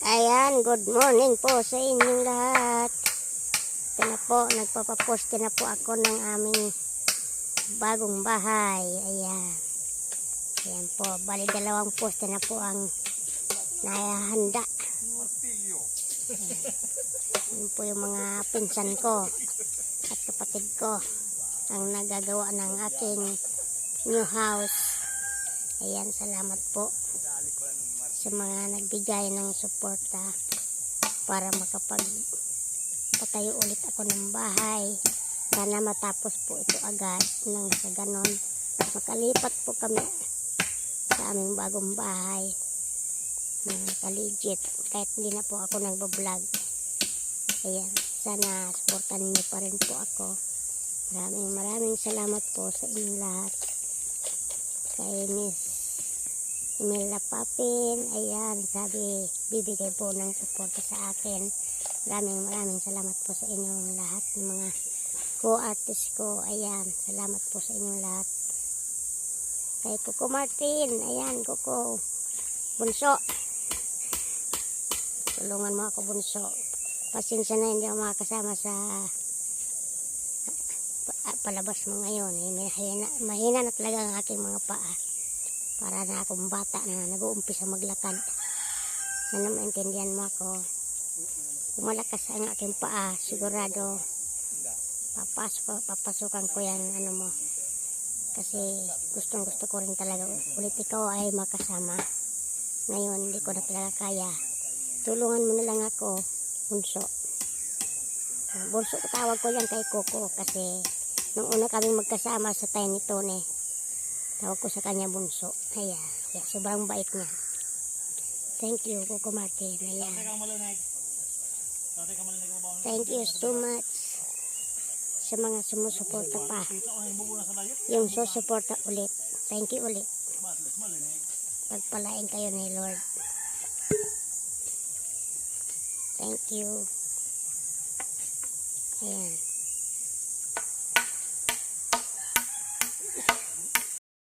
Ayan, good morning po sa inyong lahat. Ito na po, nagpapaposte na po ako ng aming bagong bahay. Ayan. Ayan po, bali dalawang poste na po ang nahahanda. Ayan po yung mga pinsan ko at kapatid ko ang nagagawa ng aking new house. Ayan, salamat po sa mga nagbigay ng suporta para makapag patayo ulit ako ng bahay. Sana matapos po ito agad nang sa ganon makalipat po kami sa aming bagong bahay. Mga kaligit kahit hindi na po ako nagbablog. Ayan sana supportan niyo pa rin po ako. Maraming maraming salamat po sa inyong lahat. Kay Miss Imelda Papin, ayan, sabi, bibigay po ng suporta sa akin. Maraming maraming salamat po sa inyong lahat ng mga co-artist ko. Ayan, salamat po sa inyong lahat. Kay Coco Martin, ayan, Coco Bunso. Tulungan mo ako, Bunso. Pasensya na hindi ako makakasama sa pa- palabas mo ngayon. Eh, mahina, mahina na talaga ang aking mga paa para na akong bata na nag-uumpisa maglakad. Sana maintindihan mo ako. Kung malakas ang aking paa, sigurado papasok, papasukan ko yan ano mo. Kasi gustong gusto ko rin talaga ulit ikaw ay makasama. Ngayon, hindi ko na talaga kaya. Tulungan mo na lang ako, bunso. Bunso, tawag ko yan kay Coco kasi nung una kaming magkasama sa Tiny Tone, Tawag ko sa kanya bunso. Ayan. Kaya sobrang bait niya. Thank you, Coco Martin. Ayan. Thank you so much sa mga sumusuporta pa. Yung susuporta ulit. Thank you ulit. Pagpalain kayo ni Lord. Thank you. Ayan.